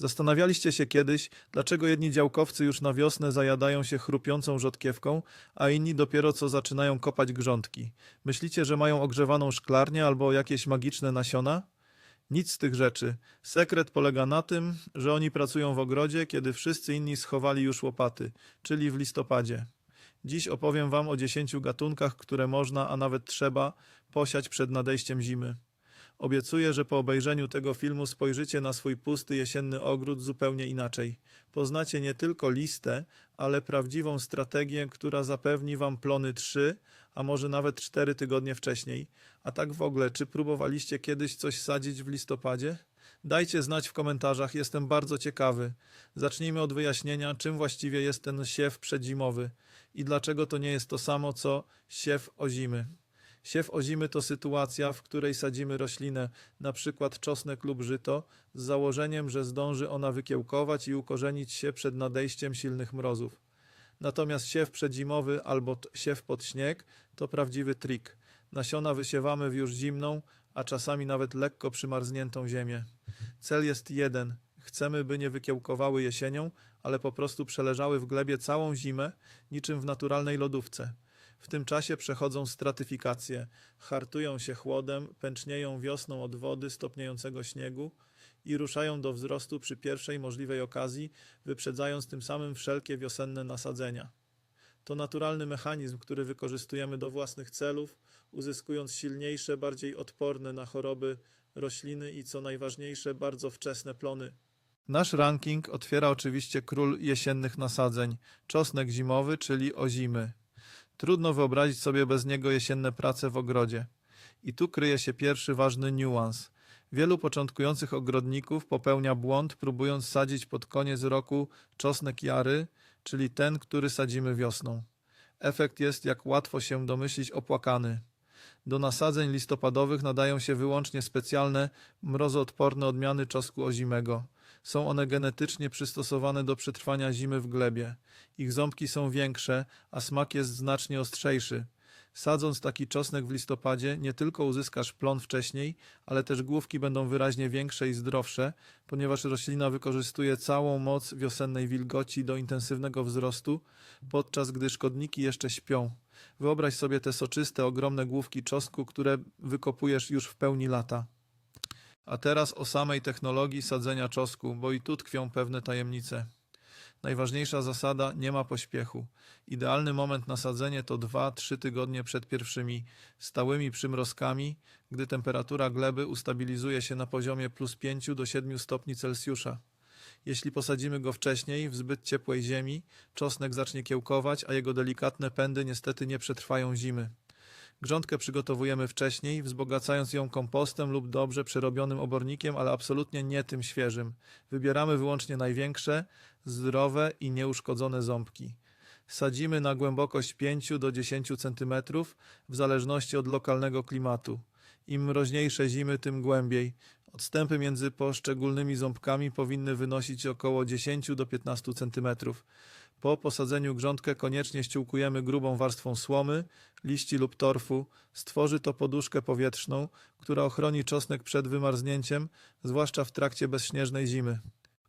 Zastanawialiście się kiedyś, dlaczego jedni działkowcy już na wiosnę zajadają się chrupiącą rzodkiewką, a inni dopiero co zaczynają kopać grządki? Myślicie, że mają ogrzewaną szklarnię albo jakieś magiczne nasiona? Nic z tych rzeczy. Sekret polega na tym, że oni pracują w ogrodzie, kiedy wszyscy inni schowali już łopaty, czyli w listopadzie. Dziś opowiem Wam o dziesięciu gatunkach, które można, a nawet trzeba, posiać przed nadejściem zimy. Obiecuję, że po obejrzeniu tego filmu spojrzycie na swój pusty jesienny ogród zupełnie inaczej. Poznacie nie tylko listę, ale prawdziwą strategię, która zapewni Wam plony trzy, a może nawet cztery tygodnie wcześniej. A tak w ogóle, czy próbowaliście kiedyś coś sadzić w listopadzie? Dajcie znać w komentarzach, jestem bardzo ciekawy. Zacznijmy od wyjaśnienia, czym właściwie jest ten siew przedzimowy i dlaczego to nie jest to samo co siew ozimy. Siew ozimy to sytuacja, w której sadzimy roślinę, na przykład czosnek lub żyto, z założeniem, że zdąży ona wykiełkować i ukorzenić się przed nadejściem silnych mrozów. Natomiast siew przedzimowy albo siew pod śnieg to prawdziwy trik. Nasiona wysiewamy w już zimną, a czasami nawet lekko przymarzniętą ziemię. Cel jest jeden. Chcemy, by nie wykiełkowały jesienią, ale po prostu przeleżały w glebie całą zimę, niczym w naturalnej lodówce. W tym czasie przechodzą stratyfikację, hartują się chłodem, pęcznieją wiosną od wody stopniejącego śniegu i ruszają do wzrostu przy pierwszej możliwej okazji, wyprzedzając tym samym wszelkie wiosenne nasadzenia. To naturalny mechanizm, który wykorzystujemy do własnych celów, uzyskując silniejsze, bardziej odporne na choroby rośliny i co najważniejsze, bardzo wczesne plony. Nasz ranking otwiera oczywiście król jesiennych nasadzeń, czosnek zimowy, czyli ozimy. Trudno wyobrazić sobie bez niego jesienne prace w ogrodzie. I tu kryje się pierwszy ważny niuans. Wielu początkujących ogrodników popełnia błąd, próbując sadzić pod koniec roku czosnek jary, czyli ten, który sadzimy wiosną. Efekt jest, jak łatwo się domyślić, opłakany. Do nasadzeń listopadowych nadają się wyłącznie specjalne, mrozoodporne odmiany czosnku ozimego. Są one genetycznie przystosowane do przetrwania zimy w glebie. Ich ząbki są większe, a smak jest znacznie ostrzejszy. Sadząc taki czosnek w listopadzie, nie tylko uzyskasz plon wcześniej, ale też główki będą wyraźnie większe i zdrowsze, ponieważ roślina wykorzystuje całą moc wiosennej wilgoci do intensywnego wzrostu, podczas gdy szkodniki jeszcze śpią. Wyobraź sobie te soczyste, ogromne główki czosnku, które wykopujesz już w pełni lata. A teraz o samej technologii sadzenia czosnku, bo i tu tkwią pewne tajemnice. Najważniejsza zasada nie ma pośpiechu. Idealny moment na sadzenie to 2-3 tygodnie przed pierwszymi stałymi przymrozkami, gdy temperatura gleby ustabilizuje się na poziomie plus 5 do 7 stopni Celsjusza. Jeśli posadzimy go wcześniej, w zbyt ciepłej ziemi, czosnek zacznie kiełkować, a jego delikatne pędy niestety nie przetrwają zimy. Grządkę przygotowujemy wcześniej, wzbogacając ją kompostem lub dobrze przerobionym obornikiem, ale absolutnie nie tym świeżym. Wybieramy wyłącznie największe, zdrowe i nieuszkodzone ząbki. Sadzimy na głębokość 5 do 10 cm w zależności od lokalnego klimatu. Im mroźniejsze zimy, tym głębiej. Odstępy między poszczególnymi ząbkami powinny wynosić około 10 do 15 cm. Po posadzeniu grządkę koniecznie ściółkujemy grubą warstwą słomy, liści lub torfu. Stworzy to poduszkę powietrzną, która ochroni czosnek przed wymarznięciem, zwłaszcza w trakcie bezśnieżnej zimy.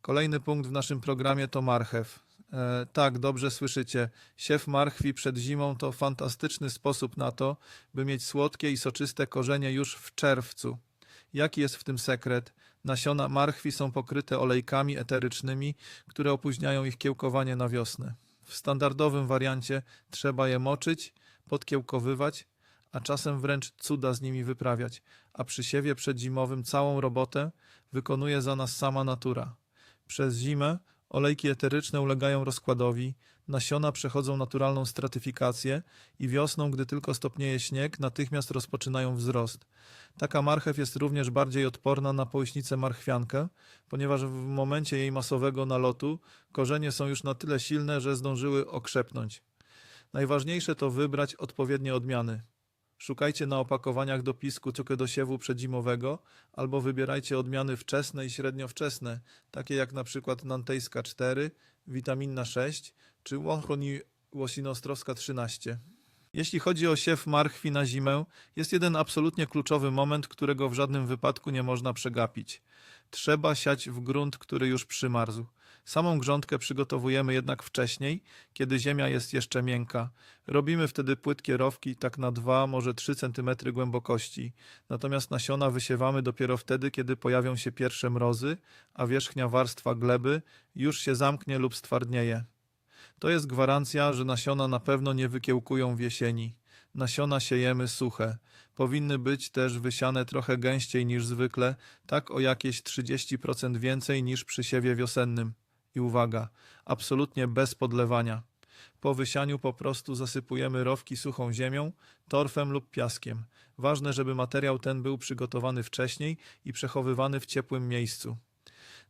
Kolejny punkt w naszym programie to marchew. E, tak, dobrze słyszycie. Siew marchwi przed zimą to fantastyczny sposób na to, by mieć słodkie i soczyste korzenie już w czerwcu. Jaki jest w tym sekret? Nasiona marchwi są pokryte olejkami eterycznymi, które opóźniają ich kiełkowanie na wiosnę. W standardowym wariancie trzeba je moczyć, podkiełkowywać, a czasem wręcz cuda z nimi wyprawiać, a przy siewie przedzimowym całą robotę wykonuje za nas sama natura. Przez zimę olejki eteryczne ulegają rozkładowi, nasiona przechodzą naturalną stratyfikację i wiosną, gdy tylko stopnieje śnieg, natychmiast rozpoczynają wzrost. Taka marchew jest również bardziej odporna na połyśnicę marchwiankę, ponieważ w momencie jej masowego nalotu korzenie są już na tyle silne, że zdążyły okrzepnąć. Najważniejsze to wybrać odpowiednie odmiany. Szukajcie na opakowaniach dopisku cukier do siewu przedzimowego albo wybierajcie odmiany wczesne i średniowczesne, takie jak na przykład Nantejska 4, Witamina 6 czy Łąchoni Łosinostrowska 13. Jeśli chodzi o siew marchwi na zimę, jest jeden absolutnie kluczowy moment, którego w żadnym wypadku nie można przegapić. Trzeba siać w grunt, który już przymarzł. Samą grządkę przygotowujemy jednak wcześniej, kiedy ziemia jest jeszcze miękka. Robimy wtedy płytkie rowki tak na 2, może 3 cm głębokości. Natomiast nasiona wysiewamy dopiero wtedy, kiedy pojawią się pierwsze mrozy, a wierzchnia warstwa gleby już się zamknie lub stwardnieje. To jest gwarancja, że nasiona na pewno nie wykiełkują w jesieni. Nasiona siejemy suche. Powinny być też wysiane trochę gęściej niż zwykle, tak o jakieś 30% więcej niż przy siewie wiosennym. I uwaga, absolutnie bez podlewania. Po wysianiu po prostu zasypujemy rowki suchą ziemią, torfem lub piaskiem. Ważne, żeby materiał ten był przygotowany wcześniej i przechowywany w ciepłym miejscu.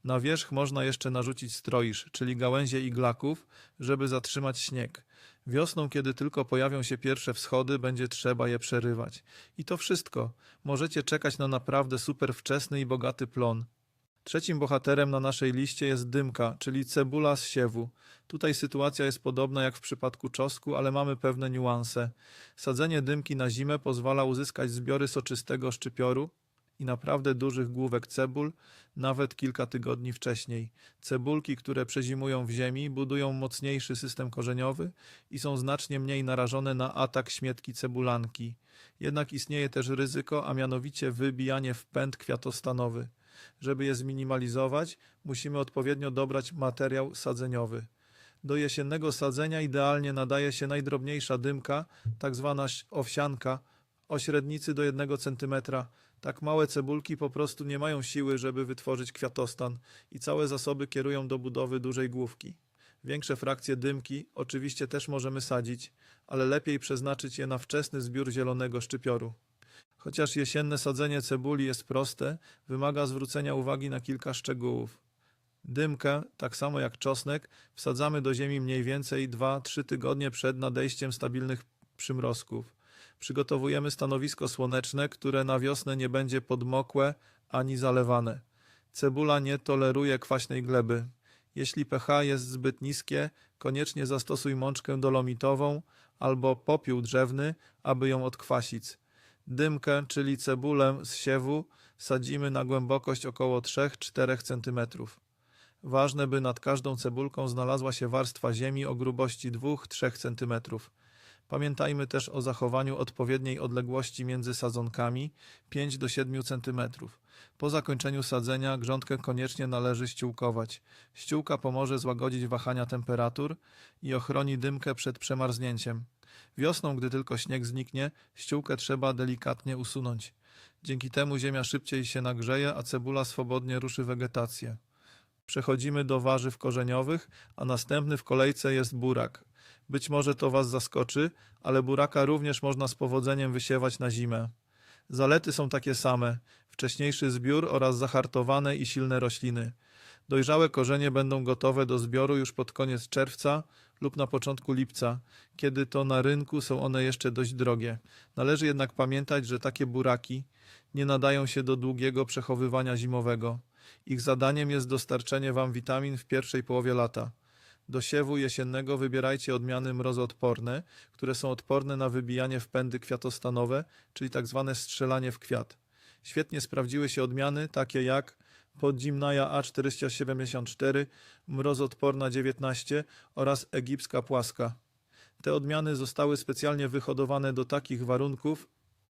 Na wierzch można jeszcze narzucić stroisz, czyli gałęzie iglaków, żeby zatrzymać śnieg. Wiosną, kiedy tylko pojawią się pierwsze wschody, będzie trzeba je przerywać. I to wszystko. Możecie czekać na naprawdę super wczesny i bogaty plon. Trzecim bohaterem na naszej liście jest dymka, czyli cebula z siewu. Tutaj sytuacja jest podobna jak w przypadku czosku, ale mamy pewne niuanse. Sadzenie dymki na zimę pozwala uzyskać zbiory soczystego szczypioru i naprawdę dużych główek cebul, nawet kilka tygodni wcześniej. Cebulki, które przezimują w ziemi, budują mocniejszy system korzeniowy i są znacznie mniej narażone na atak śmietki cebulanki. Jednak istnieje też ryzyko, a mianowicie wybijanie w pęd kwiatostanowy. Żeby je zminimalizować, musimy odpowiednio dobrać materiał sadzeniowy. Do jesiennego sadzenia idealnie nadaje się najdrobniejsza dymka, tak zwana owsianka, o średnicy do 1 cm. Tak małe cebulki po prostu nie mają siły, żeby wytworzyć kwiatostan i całe zasoby kierują do budowy dużej główki. Większe frakcje dymki oczywiście też możemy sadzić, ale lepiej przeznaczyć je na wczesny zbiór zielonego szczypioru. Chociaż jesienne sadzenie cebuli jest proste, wymaga zwrócenia uwagi na kilka szczegółów. Dymkę, tak samo jak czosnek, wsadzamy do ziemi mniej więcej 2-3 tygodnie przed nadejściem stabilnych przymrozków. Przygotowujemy stanowisko słoneczne, które na wiosnę nie będzie podmokłe ani zalewane. Cebula nie toleruje kwaśnej gleby. Jeśli pH jest zbyt niskie, koniecznie zastosuj mączkę dolomitową albo popiół drzewny, aby ją odkwasić. Dymkę, czyli cebulę z siewu, sadzimy na głębokość około 3-4 cm. Ważne, by nad każdą cebulką znalazła się warstwa ziemi o grubości 2-3 cm. Pamiętajmy też o zachowaniu odpowiedniej odległości między sadzonkami 5 do 7 cm. Po zakończeniu sadzenia grządkę koniecznie należy ściółkować. Ściółka pomoże złagodzić wahania temperatur i ochroni dymkę przed przemarznięciem. Wiosną, gdy tylko śnieg zniknie, ściółkę trzeba delikatnie usunąć. Dzięki temu ziemia szybciej się nagrzeje, a cebula swobodnie ruszy wegetację. Przechodzimy do warzyw korzeniowych, a następny w kolejce jest burak. Być może to Was zaskoczy, ale buraka również można z powodzeniem wysiewać na zimę. Zalety są takie same: wcześniejszy zbiór oraz zahartowane i silne rośliny. Dojrzałe korzenie będą gotowe do zbioru już pod koniec czerwca lub na początku lipca, kiedy to na rynku są one jeszcze dość drogie. Należy jednak pamiętać, że takie buraki nie nadają się do długiego przechowywania zimowego. Ich zadaniem jest dostarczenie Wam witamin w pierwszej połowie lata. Do siewu jesiennego wybierajcie odmiany mrozoodporne, które są odporne na wybijanie w pędy kwiatostanowe, czyli tak zwane strzelanie w kwiat. Świetnie sprawdziły się odmiany takie jak Podzimnaja A474, mrozoodporna 19 oraz egipska płaska. Te odmiany zostały specjalnie wyhodowane do takich warunków.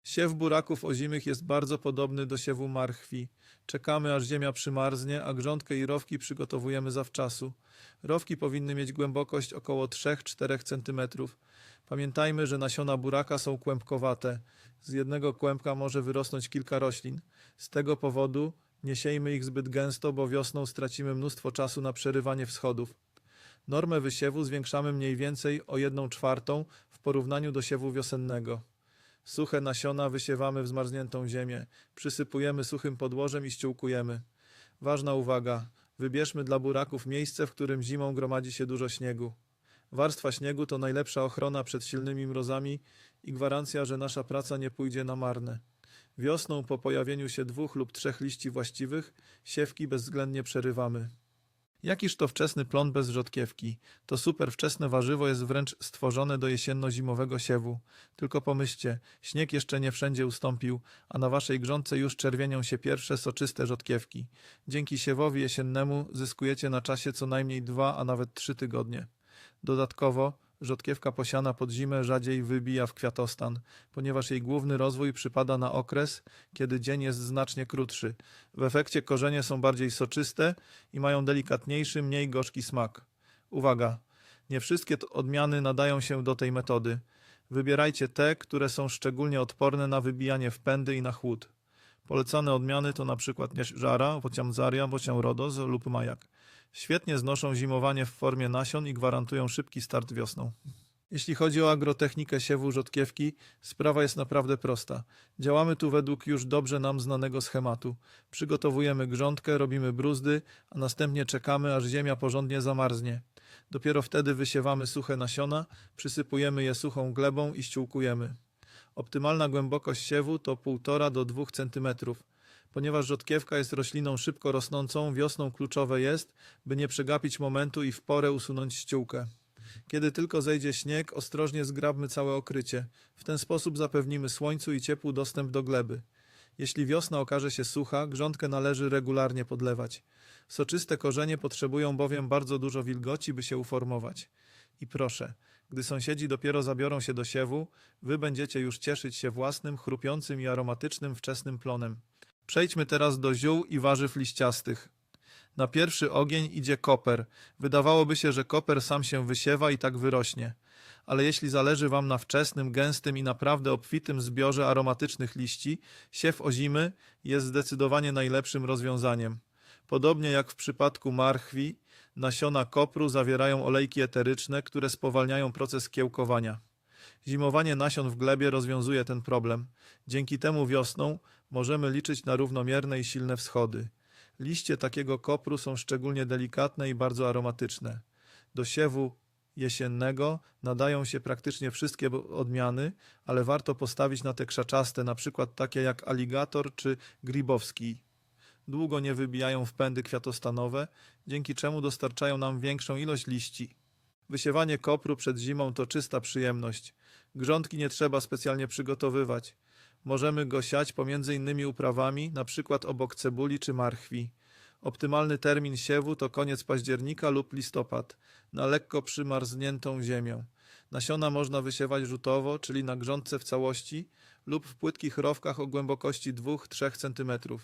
Siew buraków ozimych jest bardzo podobny do siewu marchwi. Czekamy aż ziemia przymarznie, a grządkę i rowki przygotowujemy zawczasu. Rowki powinny mieć głębokość około 3-4 cm. Pamiętajmy, że nasiona buraka są kłębkowate. Z jednego kłębka może wyrosnąć kilka roślin. Z tego powodu nie siejmy ich zbyt gęsto, bo wiosną stracimy mnóstwo czasu na przerywanie wschodów. Normę wysiewu zwiększamy mniej więcej o 1 czwartą w porównaniu do siewu wiosennego. Suche nasiona wysiewamy w zmarzniętą ziemię, przysypujemy suchym podłożem i ściółkujemy. Ważna uwaga, wybierzmy dla buraków miejsce, w którym zimą gromadzi się dużo śniegu. Warstwa śniegu to najlepsza ochrona przed silnymi mrozami i gwarancja, że nasza praca nie pójdzie na marne. Wiosną po pojawieniu się dwóch lub trzech liści właściwych, siewki bezwzględnie przerywamy. Jakiż to wczesny plon bez rzodkiewki? To super wczesne warzywo jest wręcz stworzone do jesienno-zimowego siewu. Tylko pomyślcie, śnieg jeszcze nie wszędzie ustąpił, a na waszej grządce już czerwienią się pierwsze soczyste rzodkiewki. Dzięki siewowi jesiennemu zyskujecie na czasie co najmniej dwa, a nawet trzy tygodnie. Dodatkowo rzodkiewka posiana pod zimę rzadziej wybija w kwiatostan, ponieważ jej główny rozwój przypada na okres, kiedy dzień jest znacznie krótszy. W efekcie korzenie są bardziej soczyste i mają delikatniejszy, mniej gorzki smak. Uwaga! Nie wszystkie odmiany nadają się do tej metody. Wybierajcie te, które są szczególnie odporne na wybijanie w pędy i na chłód. Polecane odmiany to przykład żara, bociamzaria, bocian rodos lub majak. Świetnie znoszą zimowanie w formie nasion i gwarantują szybki start wiosną. Jeśli chodzi o agrotechnikę siewu rzodkiewki, sprawa jest naprawdę prosta. Działamy tu według już dobrze nam znanego schematu. Przygotowujemy grządkę, robimy bruzdy, a następnie czekamy, aż ziemia porządnie zamarznie. Dopiero wtedy wysiewamy suche nasiona, przysypujemy je suchą glebą i ściółkujemy. Optymalna głębokość siewu to 1,5 do 2 cm. Ponieważ rzodkiewka jest rośliną szybko rosnącą, wiosną kluczowe jest, by nie przegapić momentu i w porę usunąć ściółkę. Kiedy tylko zejdzie śnieg, ostrożnie zgrabmy całe okrycie. W ten sposób zapewnimy słońcu i ciepłu dostęp do gleby. Jeśli wiosna okaże się sucha, grządkę należy regularnie podlewać. Soczyste korzenie potrzebują bowiem bardzo dużo wilgoci, by się uformować. I proszę, gdy sąsiedzi dopiero zabiorą się do siewu, wy będziecie już cieszyć się własnym, chrupiącym i aromatycznym wczesnym plonem. Przejdźmy teraz do ziół i warzyw liściastych. Na pierwszy ogień idzie koper. Wydawałoby się, że koper sam się wysiewa i tak wyrośnie. Ale jeśli zależy Wam na wczesnym, gęstym i naprawdę obfitym zbiorze aromatycznych liści, siew ozimy jest zdecydowanie najlepszym rozwiązaniem. Podobnie jak w przypadku marchwi, nasiona kopru zawierają olejki eteryczne, które spowalniają proces kiełkowania. Zimowanie nasion w glebie rozwiązuje ten problem. Dzięki temu wiosną możemy liczyć na równomierne i silne wschody. Liście takiego kopru są szczególnie delikatne i bardzo aromatyczne. Do siewu jesiennego nadają się praktycznie wszystkie odmiany, ale warto postawić na te krzaczaste, na przykład takie jak aligator czy gribowski. Długo nie wybijają w pędy kwiatostanowe, dzięki czemu dostarczają nam większą ilość liści. Wysiewanie kopru przed zimą to czysta przyjemność. Grządki nie trzeba specjalnie przygotowywać. Możemy go siać pomiędzy innymi uprawami, przykład obok cebuli czy marchwi. Optymalny termin siewu to koniec października lub listopad, na lekko przymarzniętą ziemię. Nasiona można wysiewać rzutowo, czyli na grządce w całości, lub w płytkich rowkach o głębokości 2-3 cm.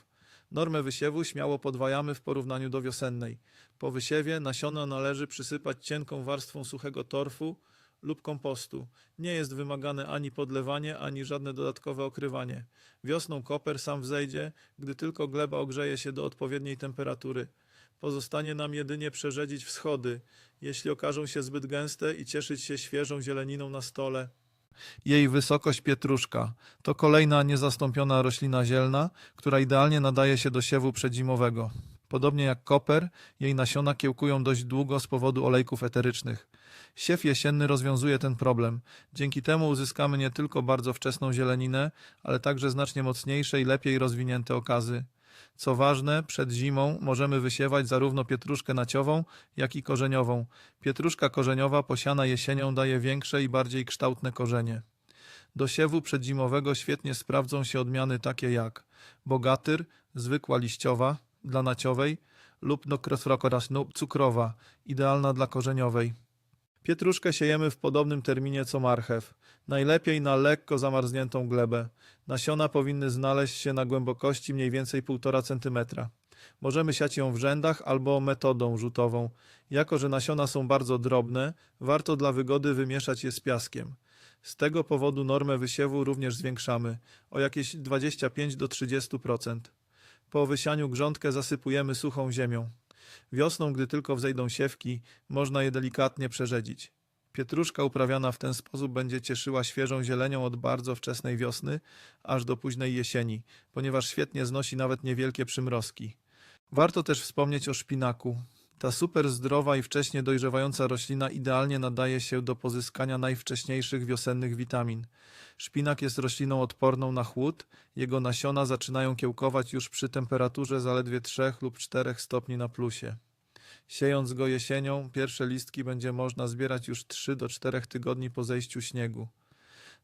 Normę wysiewu śmiało podwajamy w porównaniu do wiosennej. Po wysiewie nasiona należy przysypać cienką warstwą suchego torfu lub kompostu. Nie jest wymagane ani podlewanie, ani żadne dodatkowe okrywanie. Wiosną koper sam wzejdzie, gdy tylko gleba ogrzeje się do odpowiedniej temperatury. Pozostanie nam jedynie przerzedzić wschody, jeśli okażą się zbyt gęste i cieszyć się świeżą zieleniną na stole. Jej wysokość pietruszka to kolejna niezastąpiona roślina zielna, która idealnie nadaje się do siewu przedzimowego. Podobnie jak koper, jej nasiona kiełkują dość długo z powodu olejków eterycznych. Siew jesienny rozwiązuje ten problem. Dzięki temu uzyskamy nie tylko bardzo wczesną zieleninę, ale także znacznie mocniejsze i lepiej rozwinięte okazy. Co ważne, przed zimą możemy wysiewać zarówno pietruszkę naciową, jak i korzeniową. Pietruszka korzeniowa posiana jesienią daje większe i bardziej kształtne korzenie. Do siewu przedzimowego świetnie sprawdzą się odmiany takie jak bogatyr, zwykła liściowa, dla naciowej lub nokresrokoras cukrowa, idealna dla korzeniowej. Pietruszkę siejemy w podobnym terminie co marchew. Najlepiej na lekko zamarzniętą glebę. Nasiona powinny znaleźć się na głębokości mniej więcej 1,5 cm. Możemy siać ją w rzędach albo metodą rzutową. Jako, że nasiona są bardzo drobne, warto dla wygody wymieszać je z piaskiem. Z tego powodu normę wysiewu również zwiększamy o jakieś 25 do 30%. Po wysianiu grządkę zasypujemy suchą ziemią. Wiosną, gdy tylko wzejdą siewki, można je delikatnie przerzedzić. Pietruszka uprawiana w ten sposób będzie cieszyła świeżą zielenią od bardzo wczesnej wiosny aż do późnej jesieni, ponieważ świetnie znosi nawet niewielkie przymrozki. Warto też wspomnieć o szpinaku. Ta super zdrowa i wcześnie dojrzewająca roślina idealnie nadaje się do pozyskania najwcześniejszych wiosennych witamin. Szpinak jest rośliną odporną na chłód, jego nasiona zaczynają kiełkować już przy temperaturze zaledwie 3 lub 4 stopni na plusie. Siejąc go jesienią, pierwsze listki będzie można zbierać już 3 do 4 tygodni po zejściu śniegu.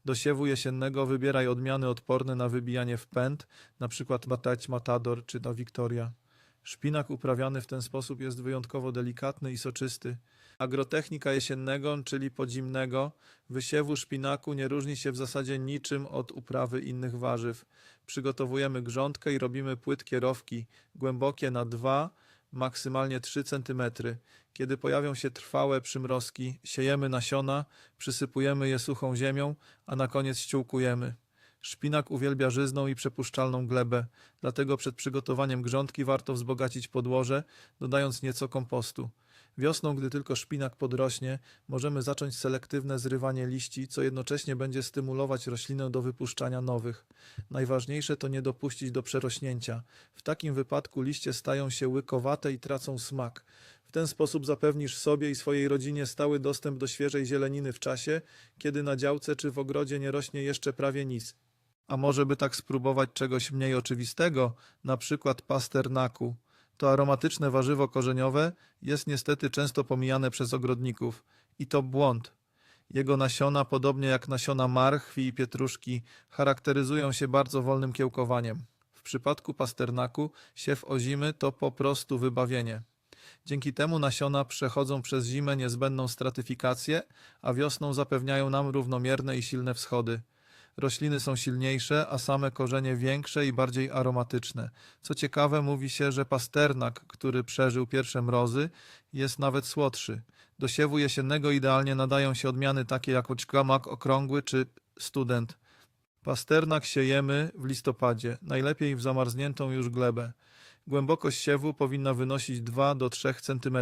Do siewu jesiennego wybieraj odmiany odporne na wybijanie w pęd, np. Batać Matador czy ta Victoria. Szpinak uprawiany w ten sposób jest wyjątkowo delikatny i soczysty. Agrotechnika jesiennego, czyli podzimnego, wysiewu szpinaku nie różni się w zasadzie niczym od uprawy innych warzyw. Przygotowujemy grządkę i robimy płytkie rowki, głębokie na 2, maksymalnie 3 cm. Kiedy pojawią się trwałe przymrozki, siejemy nasiona, przysypujemy je suchą ziemią, a na koniec ściółkujemy. Szpinak uwielbia żyzną i przepuszczalną glebę, dlatego przed przygotowaniem grządki warto wzbogacić podłoże, dodając nieco kompostu. Wiosną, gdy tylko szpinak podrośnie, możemy zacząć selektywne zrywanie liści, co jednocześnie będzie stymulować roślinę do wypuszczania nowych. Najważniejsze to nie dopuścić do przerośnięcia. W takim wypadku liście stają się łykowate i tracą smak. W ten sposób zapewnisz sobie i swojej rodzinie stały dostęp do świeżej zieleniny w czasie, kiedy na działce czy w ogrodzie nie rośnie jeszcze prawie nic. A może by tak spróbować czegoś mniej oczywistego, na przykład pasternaku. To aromatyczne warzywo korzeniowe jest niestety często pomijane przez ogrodników. I to błąd. Jego nasiona, podobnie jak nasiona marchwi i pietruszki, charakteryzują się bardzo wolnym kiełkowaniem. W przypadku pasternaku siew ozimy to po prostu wybawienie. Dzięki temu nasiona przechodzą przez zimę niezbędną stratyfikację, a wiosną zapewniają nam równomierne i silne wschody. Rośliny są silniejsze, a same korzenie większe i bardziej aromatyczne. Co ciekawe, mówi się, że pasternak, który przeżył pierwsze mrozy, jest nawet słodszy. Do siewu jesiennego idealnie nadają się odmiany takie jak oczkamak okrągły czy student. Pasternak siejemy w listopadzie, najlepiej w zamarzniętą już glebę. Głębokość siewu powinna wynosić 2 do 3 cm.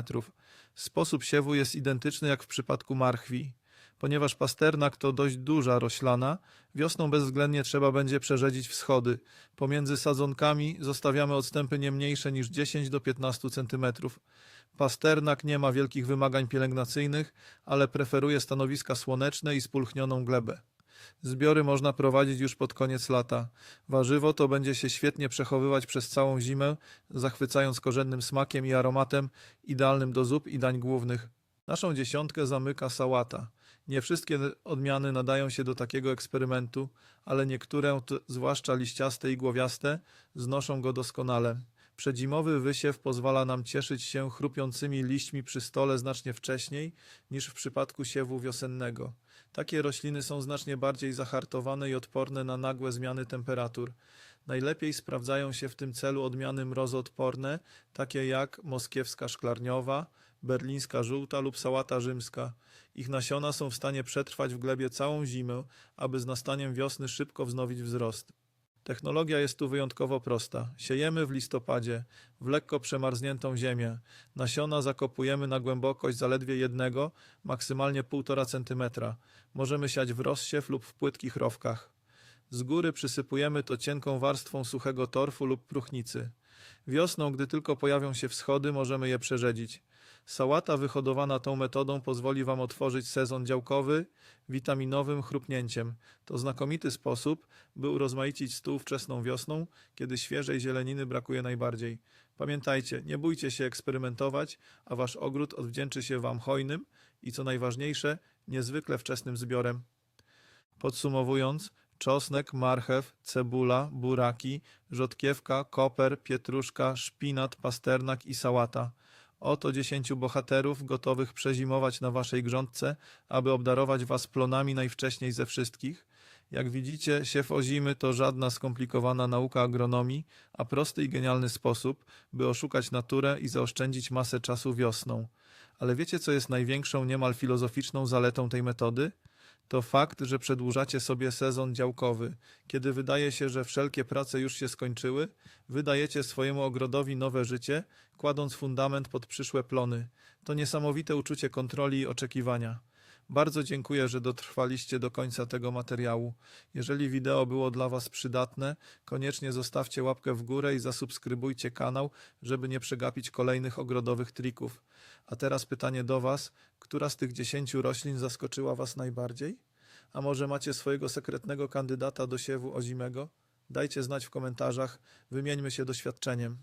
Sposób siewu jest identyczny jak w przypadku marchwi. Ponieważ pasternak to dość duża roślana, wiosną bezwzględnie trzeba będzie przerzedzić wschody. Pomiędzy sadzonkami zostawiamy odstępy nie mniejsze niż 10 do 15 cm. Pasternak nie ma wielkich wymagań pielęgnacyjnych, ale preferuje stanowiska słoneczne i spulchnioną glebę. Zbiory można prowadzić już pod koniec lata. Warzywo to będzie się świetnie przechowywać przez całą zimę, zachwycając korzennym smakiem i aromatem, idealnym do zup i dań głównych. Naszą dziesiątkę zamyka sałata. Nie wszystkie odmiany nadają się do takiego eksperymentu, ale niektóre, zwłaszcza liściaste i głowiaste, znoszą go doskonale. Przedzimowy wysiew pozwala nam cieszyć się chrupiącymi liśćmi przy stole znacznie wcześniej niż w przypadku siewu wiosennego. Takie rośliny są znacznie bardziej zahartowane i odporne na nagłe zmiany temperatur. Najlepiej sprawdzają się w tym celu odmiany mrozoodporne, takie jak moskiewska szklarniowa, berlińska żółta lub sałata rzymska. Ich nasiona są w stanie przetrwać w glebie całą zimę, aby z nastaniem wiosny szybko wznowić wzrost. Technologia jest tu wyjątkowo prosta. Siejemy w listopadzie, w lekko przemarzniętą ziemię. Nasiona zakopujemy na głębokość zaledwie jednego, maksymalnie 1,5 cm. Możemy siać w rozsiew lub w płytkich rowkach. Z góry przysypujemy to cienką warstwą suchego torfu lub próchnicy. Wiosną, gdy tylko pojawią się wschody, możemy je przerzedzić. Sałata wyhodowana tą metodą pozwoli Wam otworzyć sezon działkowy witaminowym chrupnięciem. To znakomity sposób, by urozmaicić stół wczesną wiosną, kiedy świeżej zieleniny brakuje najbardziej. Pamiętajcie, nie bójcie się eksperymentować, a Wasz ogród odwdzięczy się Wam hojnym i co najważniejsze, niezwykle wczesnym zbiorem. Podsumowując, czosnek, marchew, cebula, buraki, rzodkiewka, koper, pietruszka, szpinat, pasternak i sałata. Oto dziesięciu bohaterów gotowych przezimować na waszej grządce, aby obdarować was plonami najwcześniej ze wszystkich. Jak widzicie, siew ozimy to żadna skomplikowana nauka agronomii, a prosty i genialny sposób, by oszukać naturę i zaoszczędzić masę czasu wiosną. Ale wiecie, co jest największą, niemal filozoficzną zaletą tej metody? To fakt, że przedłużacie sobie sezon działkowy. Kiedy wydaje się, że wszelkie prace już się skończyły, wydajecie swojemu ogrodowi nowe życie, kładąc fundament pod przyszłe plony. To niesamowite uczucie kontroli i oczekiwania. Bardzo dziękuję, że dotrwaliście do końca tego materiału. Jeżeli wideo było dla Was przydatne, koniecznie zostawcie łapkę w górę i zasubskrybujcie kanał, żeby nie przegapić kolejnych ogrodowych trików. A teraz pytanie do Was: która z tych dziesięciu roślin zaskoczyła Was najbardziej? A może macie swojego sekretnego kandydata do siewu ozimego? Dajcie znać w komentarzach, wymieńmy się doświadczeniem.